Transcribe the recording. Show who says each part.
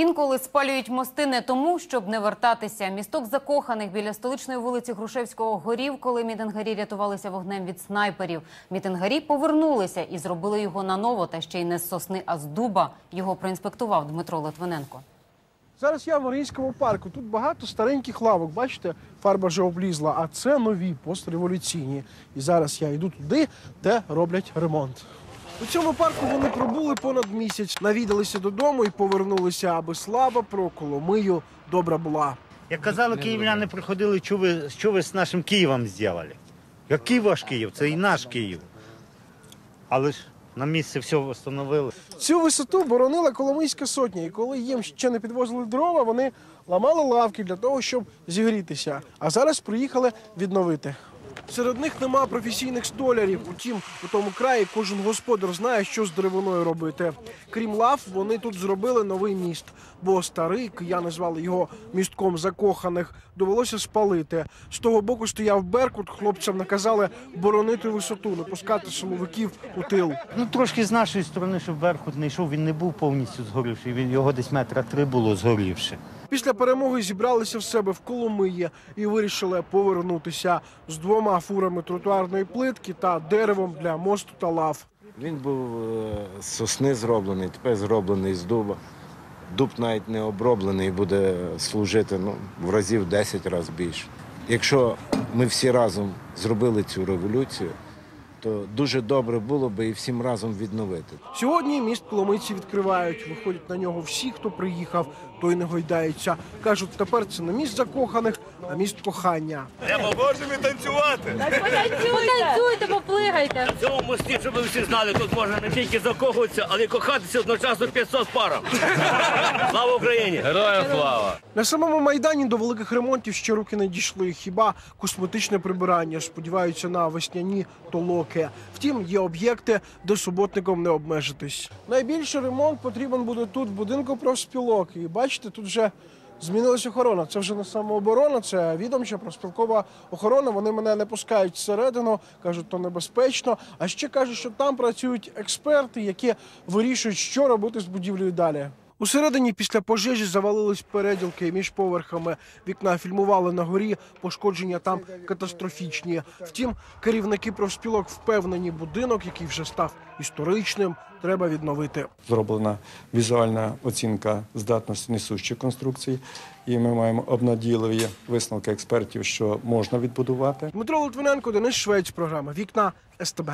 Speaker 1: Інколи спалюють мости не тому, щоб не вертатися. Місток закоханих біля столичної вулиці Грушевського горів, коли мітингарі рятувалися вогнем від снайперів. Мітингарі повернулися і зробили його наново, та ще й не з сосни, а з дуба. Його проінспектував Дмитро Литвиненко.
Speaker 2: Зараз я в Маріїнському парку. Тут багато стареньких лавок. Бачите, фарба вже облізла, а це нові постреволюційні. І зараз я йду туди, де роблять ремонт. У цьому парку вони пробули понад місяць, навідалися додому і повернулися, аби слава про Коломию добра була.
Speaker 3: Як казали, київляни приходили, що ви, що ви з нашим Києвом зробили? Який ваш Київ? Це і наш Київ. Але ж на місці все встановили.
Speaker 2: Цю висоту боронила Коломийська сотня, і коли їм ще не підвозили дрова, вони ламали лавки для того, щоб зігрітися. А зараз приїхали відновити. Серед них нема професійних столярів. Утім, у тому краї кожен господар знає, що з деревиною робити. Крім лав, вони тут зробили новий міст, бо старий кияни звали його містком закоханих. Довелося спалити. З того боку стояв Беркут. Хлопцям наказали боронити висоту, не пускати силовиків у тил.
Speaker 3: Ну, трошки з нашої сторони, щоб Беркут не йшов, він не був повністю згорівший. Він його десь метра три було згорівши.
Speaker 2: Після перемоги зібралися в себе в Коломиї і вирішили повернутися з двома фурами тротуарної плитки та деревом для мосту та лав.
Speaker 4: Він був е, з сосни зроблений, тепер зроблений з дуба. Дуб навіть не оброблений буде служити ну, в разів 10 разів більше. Якщо ми всі разом зробили цю революцію, то дуже добре було би і всім разом відновити.
Speaker 2: Сьогодні міст Коломийці відкривають. Виходять на нього всі, хто приїхав, той не гойдається. Кажуть, тепер це не міст закоханих, а міст кохання.
Speaker 5: Можемо танцювати.
Speaker 6: Потанцюйте, поплигайте.
Speaker 5: В цьому мості, щоб ви всі знали, тут можна не тільки закохуватися, але й кохатися одночасно 500 парам. Слава Україні! Героям слава!
Speaker 2: На самому майдані до великих ремонтів ще руки не дійшли. Хіба косметичне прибирання сподіваються на весняні толоки. Втім, є об'єкти, де суботником не обмежитись. Найбільший ремонт потрібен буде тут, в будинку профспілок. І бачите, тут вже змінилась охорона. Це вже не самооборона, це відомча профспілкова охорона. Вони мене не пускають всередину, кажуть, то небезпечно. А ще кажуть, що там працюють експерти, які вирішують, що робити з будівлею далі. Усередині після пожежі завалились переділки між поверхами. Вікна фільмували на горі, пошкодження там катастрофічні. Втім, керівники профспілок впевнені, будинок, який вже став історичним, треба відновити.
Speaker 7: зроблена візуальна оцінка здатності несущих конструкцій, і ми маємо обнадійливі висновки експертів, що можна відбудувати.
Speaker 2: Дмитро Литвиненко, Денис Швець, програма Вікна СТБ.